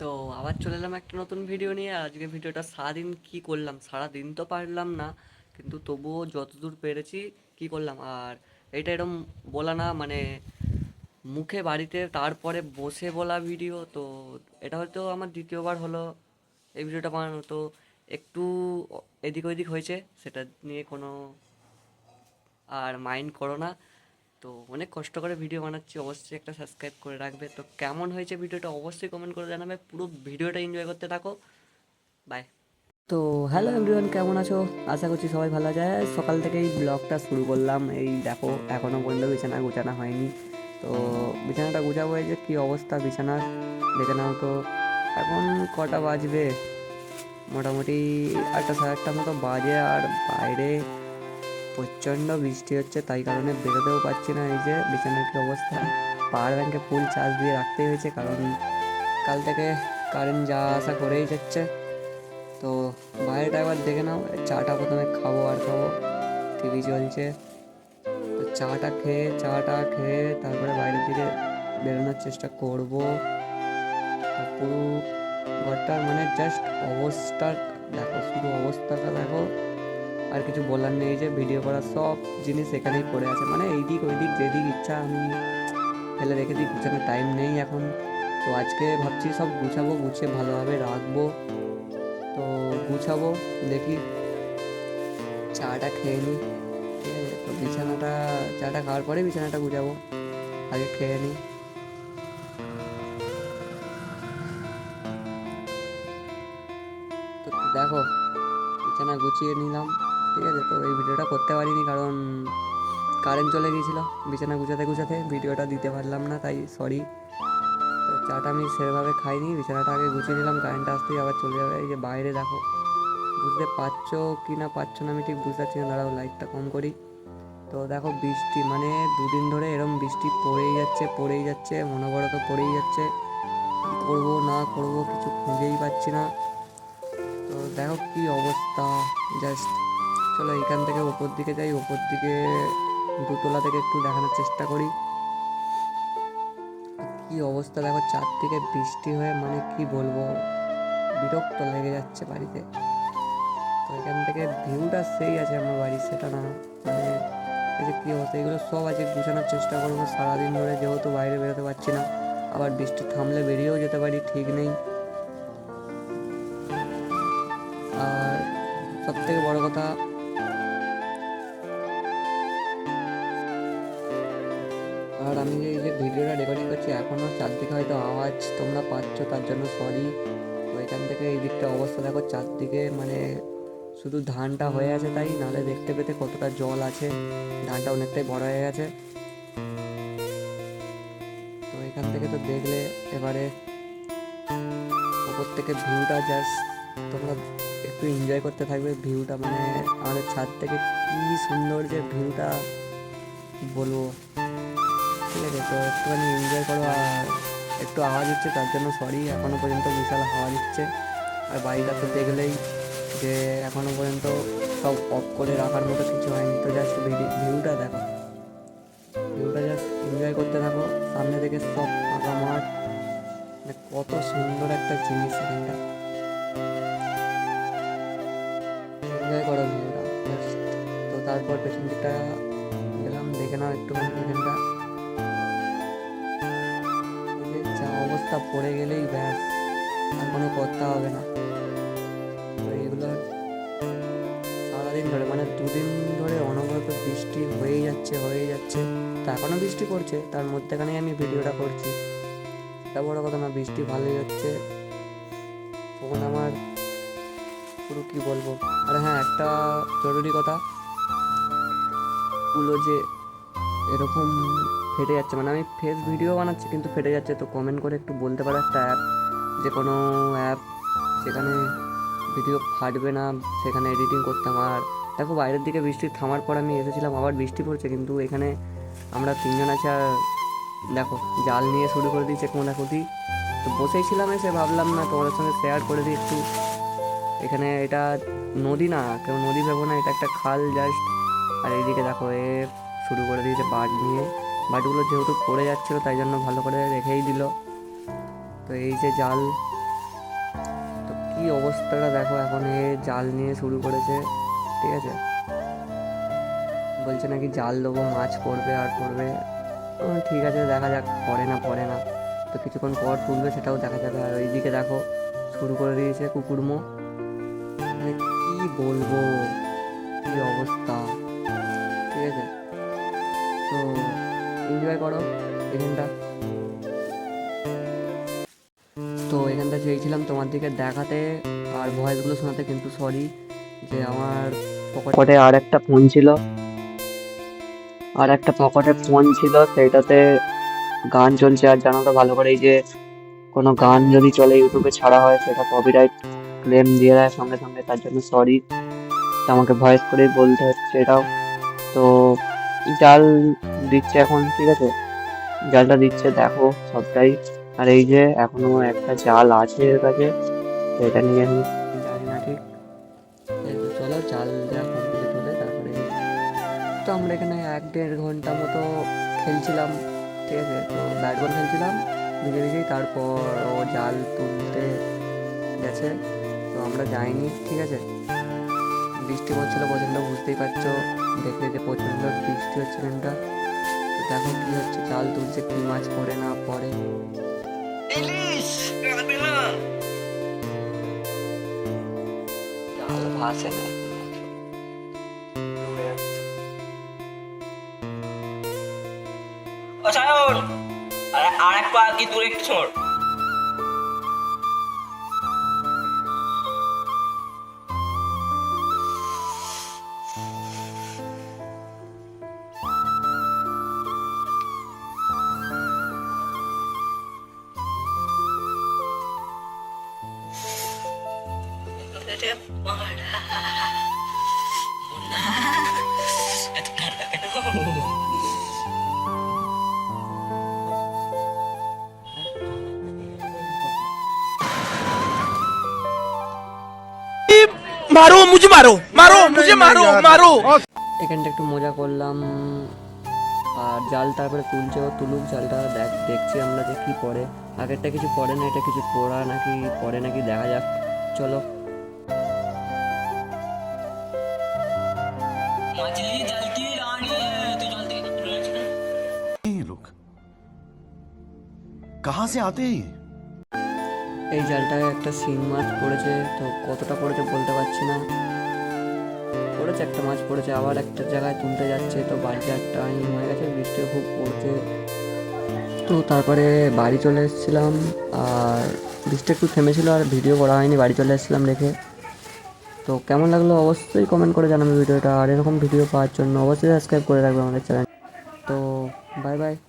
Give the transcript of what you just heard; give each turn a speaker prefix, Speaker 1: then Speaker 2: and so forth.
Speaker 1: তো আবার চলে এলাম একটা নতুন ভিডিও নিয়ে। আর আজকে ভিডিওটা সারাদিন কি করলাম? সারাদিন তো পারলাম না, কিন্তু তবুও যতদূর পেরেছি কি করলাম? আর এটা এরকম বলা না মানে মুখে বাড়িতে তারপরে বসে বলা ভিডিও তো এটা হয়তো আমার দ্বিতীয়বার হলো এই ভিডিওটা বানানো। তো একটু এদিক ওদিক হয়েছে, সেটা নিয়ে কোনো আর মাইন্ড করো না। তো অনেক কষ্ট করে ভিডিও বানাচ্ছি, অবশ্যই একটা সাবস্ক্রাইব করে রাখবে। তো কেমন হয়েছে ভিডিওটা অবশ্যই কমেন্ট করে জানাবে। পুরো ভিডিওটা এনজয় করতে থাকো। বাই তো হ্যালো এভরিওয়ান কেমন আছো? আশা করছি সবাই ভালো আছে। সকাল থেকেই ব্লগটা শুরু করলাম। এই দেখো এখনও পর্যন্ত বিছানা গোছানো হয়নি। তো বিছানাটা গোছাবো যে, কী অবস্থা বিছানার? দেখে নাও তো। এখন কটা বাজবে? মোটামুটি আটটা সাড়ে আটটা মতো বাজে আর বাইরে প্রচণ্ড বৃষ্টি হচ্ছে, তাই কারণে বেরোতেও পারছি না। এই যে বিছানার কি অবস্থা? পাওয়ার ব্যাঙ্কে ফুল চার্জ দিয়ে রাখতেই হয়েছে, কারণ কাল থেকে কারেন্ট যা আসা করেই যাচ্ছে। তো বাইরেটা একবার দেখে নাও, চাটা প্রথমে খাব আর খাব। টিভি চলছে। তো চাটা খেয়ে চাটা খেয়ে তারপরে বাইরের দিকে বেরোনোর চেষ্টা করব। পুরো ঘরটার মানে জাস্ট অবস্থা, দেখো শুধু অবস্থাটা দেখো। আর কিছু বলার নেই যে ভিডিও করার, সব জিনিস এখানেই পড়ে আছে। মানে এইদিক ওইদিক, যেদিক ইচ্ছা আমি ফেলে রেখে দিই, গুছানোর টাইম নেই এখন। তো আজকে ভাবছি সব গুছাবো, গুছিয়ে ভালোভাবে রাখব। তো গুছাবো, দেখি। চাটা খেয়ে নিই। ঠিক আছে, তো বিছানাটা, চাটা খাওয়ার পরে বিছানাটা গুছাবো। আগে খেয়ে নিই। তো দেখো, বিছানা গুছিয়ে নিলাম। ঠিক আছে, তো এই ভিডিওটা করতে পারিনি কারণ কারেন্ট চলে গিয়েছিল, বিছানা গুছাতে গুছাতে ভিডিওটা দিতে পারলাম না, তাই সরি তো চাটা আমি সেভাবে খাইনি, বিছানাটা আগে গুছিয়ে নিলাম কারেন্টটা আসতেই আবার চলে যাবে। এই যে বাইরে দেখো, বুঝতে পারছ কি না পারছ না আমি ঠিক বুঝতে পারছি না, দাঁড়াও লাইটটা কম করি। তো দেখো বৃষ্টি মানে দুদিন ধরে এরম বৃষ্টি পড়েই যাচ্ছে পড়েই যাচ্ছে অনবরত পড়েই যাচ্ছে। করব, না করব, কিছু খুঁজেই পাচ্ছি না। তো দেখো কি অবস্থা জাস্ট চলো এখান থেকে ওপর দিকে যাই ওপর দিকে দুতলা থেকে একটু দেখানোর চেষ্টা করি। কি অবস্থা দেখো, চারদিকে বৃষ্টি হয়ে মানে কি বলব, বিরক্ত লেগে যাচ্ছে বাড়িতে। তো এখান থেকে ভিউটা সেই আছে আমার বাড়ির সেটা না। মানে এই যে কী অবস্থা, এগুলো সব আছে গুছানোর চেষ্টা করব সারাদিন ধরে যেহেতু বাইরে বেরোতে পারছি না, আবার বৃষ্টি থামলে বেরিয়েও যেতে পারি, ঠিক নেই। আর সব থেকে বড় কথা আর আমি এই যে ভিডিওটা রেকর্ডিং করছি এখনও চারদিকে হয়তো আওয়াজ তোমরা পাচ্ছ, তার জন্য সরি তো এখান থেকে এই দিকটা অবস্থা দেখো, চারদিকে মানে শুধু ধানটা হয়ে আছে তাই, নাহলে দেখতে পেতে কতটা জল আছে। ধানটা অনেকটাই বড় হয়ে গেছে। তো এখান থেকে তো দেখলে এবারে ওপর থেকে ভিউটা জাস্ট তোমরা একটু এনজয় করতে থাকবে ভিউটা মানে আমাদের ছাদ থেকে কি সুন্দর যে ভিউটা বলব। ঠিক আছে, তো একটুখানি এনজয় করো আর একটু আওয়াজ হচ্ছে, তার জন্য সরি এখনও পর্যন্ত বিশাল হাওয়া দিচ্ছে আর বাড়িটা তো দেখলেই যে এখনও পর্যন্ত সব অফ করে রাখার মতো কিছু হয়নি। তো জাস্ট ভিউটা দেখো। ভিউটা জাস্ট এনজয় করতে থাকো। সামনে থেকে সব ফাঁকা মাঠ। মানে কত সুন্দর একটা জিনিস এখানটা এনজয় করো ভিউটা তো তারপর পেছন দিকটা গেলাম, দেখে নাও একটুখানি এখানটা যা পড়ে গেলেই ব্যাস, আর কোনো কথা হবে না। তো এগুলো সারাদিন ধরে মানে দুদিন ধরে অনবরত বৃষ্টি হয়েই যাচ্ছে হয়েই যাচ্ছে। তা এখনও বৃষ্টি পড়ছে, তার মধ্যেখানেই আমি ভিডিওটা করছি। এটা বড় কথা না, বৃষ্টি ভালোই হচ্ছে। তখন আমার পুরো কি বলব? আর হ্যাঁ একটা জরুরি কথা। গুলো যে, এরকম ফেটে যাচ্ছে। মানে আমি ফেস ভিডিও বানাচ্ছি কিন্তু ফেটে যাচ্ছে। তো কমেন্ট করে একটু বলতে পারো একটা অ্যাপ যে কোনো অ্যাপ সেখানে ভিডিও ফাটবে না, সেখানে এডিটিং করতাম আর দেখো বাইরের দিকে বৃষ্টি থামার পর আমি এসেছিলাম, আবার বৃষ্টি পড়ছে, কিন্তু এখানে আমরা তিনজন আছি আর দেখো, জাল নিয়ে শুরু করে দিয়েছে কোনাকুতি তো বসেই ছিলাম এসে ভাবলাম, না তোমাদের সঙ্গে শেয়ার করে দিই একটু। এখানে এটা নদী না, কেউ নদী ভেবো না, এটা একটা খাল জাস্ট আর এইদিকে দেখো, এ শুরু করে দিয়েছে বাট নিয়ে। বাটগুলো যেহেতু পড়ে যাচ্ছিল, তাই জন্য ভালো করে রেখেই দিল। তো এই যে জাল, তো কি অবস্থাটা দেখো এখন, এ জাল নিয়ে শুরু করেছে, ঠিক আছে? বলছে নাকি জাল দেবো, মাছ পড়বে আর পড়বে। ঠিক আছে, দেখা যাক, পড়ে না পড়ে না। তো কিছুক্ষণ পর তুলবে, সেটাও দেখা যাবে। আর ওইদিকে দেখো, শুরু করে দিয়েছে কুকুরমো। মানে কি বলব, কি অবস্থা? এনজয় করো এখানটা। তো এখানটা চেয়েছিলাম তোমার দিকে দেখাতে, আর ভয়েসগুলো শোনাতে, কিন্তু সরি যে আমার পকেটে আর একটা ফোন ছিল। আর একটা পকেটে ফোন ছিল সেটাতে গান চলছে। আর জানো তো ভালো করে এই যে কোনো গান যদি চলে ইউটিউবে ছাড়া হয়, সেটা কপিরাইট ক্লেম দিয়ে দেয় সঙ্গে সঙ্গে। তার জন্য সরি আমাকে ভয়েস করেই বলতে হচ্ছে এটাও। তো জাল দিচ্ছে এখন, ঠিক আছে? জালটা দিচ্ছে, দেখো, সবটাই। আর এই যে, এখনও একটা জাল আছে এর কাছে এটা নিয়ে আমি জানি না, ঠিক? চলো, জাল দেওয়া কমপ্লিট হলে তারপরে তো আমরা এখানে এক দেড় ঘণ্টা মতো খেলছিলাম, ঠিক আছে? তো ব্যাট বল খেলছিলাম নিজে নিজেই তারপর ও জাল তুলতে গেছে। তো আমরা যাইনি, ঠিক আছে? বৃষ্টি পড়ছিল, প্রচণ্ড, বুঝতেই পারছ। দেখে যে প্রচণ্ড বৃষ্টি হচ্ছে এখানটা তো দেখো কি হচ্ছে জাল তুলছে কি মাছ পড়ে না পড়ে। জাল ভাসে না।
Speaker 2: আর আর এক পা কি দূরে একটু ছোড়
Speaker 3: মারো মুঝে মারো মারো মুঝে মারো মারো।
Speaker 1: এখানটা একটু মজা করলাম। আর জাল তারপরে তুলছে ও তুলুক জালটা দেখ দেখছি আমরা যে কি পরে আগেরটা কিছু পরে না এটা কিছু পড়া নাকি পরে নাকি দেখা যাক। চলো।
Speaker 4: कहाँ से आते हैं ये?
Speaker 1: এই জালটায় একটা শিং মাছ পড়েছে তো কতটা পড়েছে বলতে পারছি না পড়েছে একটা মাছ পড়েছে আবার একটা জায়গায় তুলতে যাচ্ছে তো বাড়িতে একটা টাইম হয়ে গেছে বৃষ্টি খুব পড়ছে তো তারপরে বাড়ি চলে এসেছিলাম আর বৃষ্টি একটু থেমেছিল আর ভিডিও করা হয়নি বাড়ি চলে এসেছিলাম রেখে তো কেমন লাগলো অবশ্যই কমেন্ট করে জানাবে ভিডিওটা আর এরকম ভিডিও পাওয়ার জন্য অবশ্যই সাবস্ক্রাইব করে রাখবে আমাদের চ্যানেল তো বাই বাই